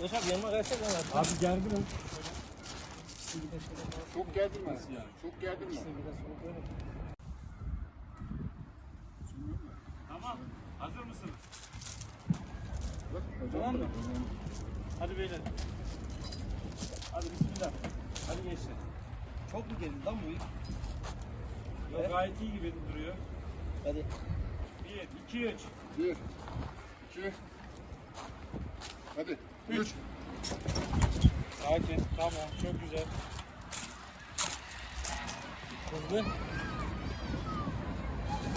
Yaşar yanıma gelsene lan. Abi gerginim. Çok gerdirme. Çok gerdirme. Tamam. Hazır mısınız? Bak, Tamam mı? Hadi beyler. Hadi bismillah. Hadi gençler. Çok mu gerildi lan bu ilk? Yok gayet iyi gibi duruyor. Hadi. 1, 2, 3. Bir, iki, hadi. Üç. Sakin. Tamam. Çok güzel. Hızlı.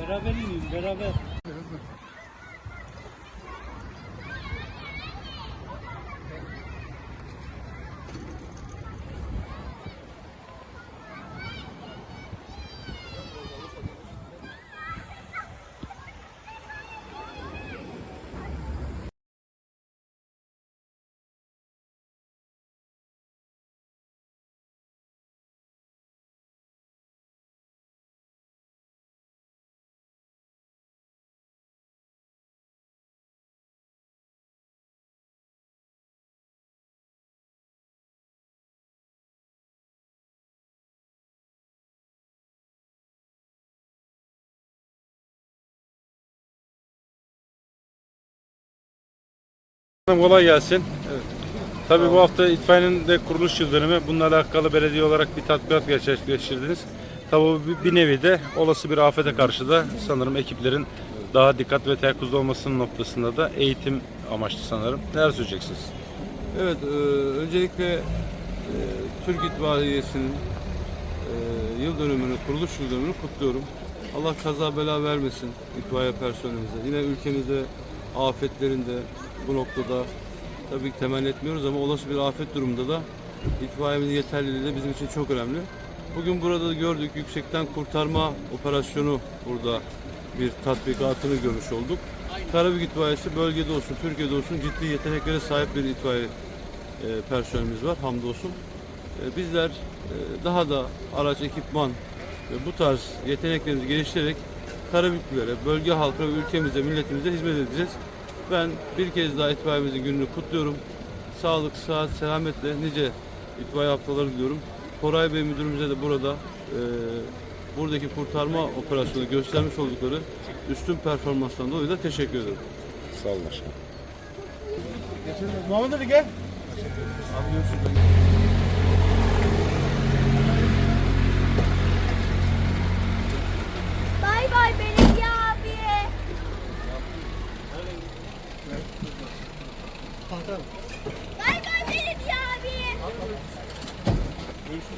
Beraber inelim beraber. Hızlı. Kolay gelsin. Tabii bu hafta itfaiyenin de kuruluş yıl dönümü. Bununla alakalı belediye olarak bir tatbikat gerçekleştirdiniz. Tabii bir nevi de olası bir afete karşı da sanırım ekiplerin daha dikkat ve teyakkuzda olmasının noktasında da eğitim amaçlı sanırım. Neler söyleyeceksiniz? Evet, e, öncelikle e, Türk İtfaiyesi'nin e, yıl dönümünü, kuruluş yıl dönümünü kutluyorum. Allah kaza bela vermesin itfaiye personelimize. Yine ülkemizde afetlerinde bu noktada tabii ki temenni etmiyoruz ama olası bir afet durumunda da itfaiyemizin yeterliliği de bizim için çok önemli. Bugün burada da gördük yüksekten kurtarma operasyonu burada bir tatbikatını görmüş olduk. Karabük itfaiyesi bölgede olsun, Türkiye'de olsun ciddi yeteneklere sahip bir itfaiye e, personelimiz var hamdolsun. E, bizler e, daha da araç, ekipman ve bu tarz yeteneklerimizi geliştirerek Karabüklülere, bölge halkına ve ülkemize, milletimize hizmet edeceğiz. Ben bir kez daha itfaiyemizin gününü kutluyorum. Sağlık, sıhhat, selametle nice itfaiye haftaları diliyorum. Koray Bey müdürümüze de burada e, buradaki kurtarma operasyonu göstermiş oldukları üstün performanstan dolayı da teşekkür ederim. Sağ olun başkanım. Muhammed Ali gel. Bay bay belediye abi. Bay bay belediye abi.